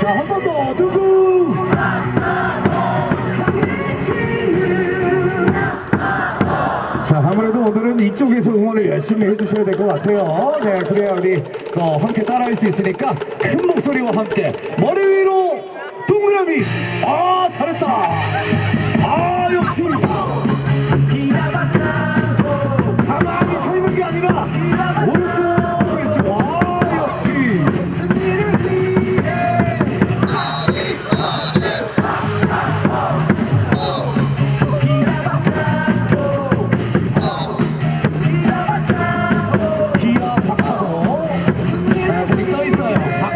자한 번더. 두고 이쪽에서 응원을 열심히 해주셔야 될 것 같아요. 네 그래야 우리 어, 함께 따라할 수 있으니까 큰 목소리와 함께 머리 위로 동그라미. 아 잘했다. 아 역시. 가만히 서 있는 게 아니라 오늘 자, 저기 써 있어요.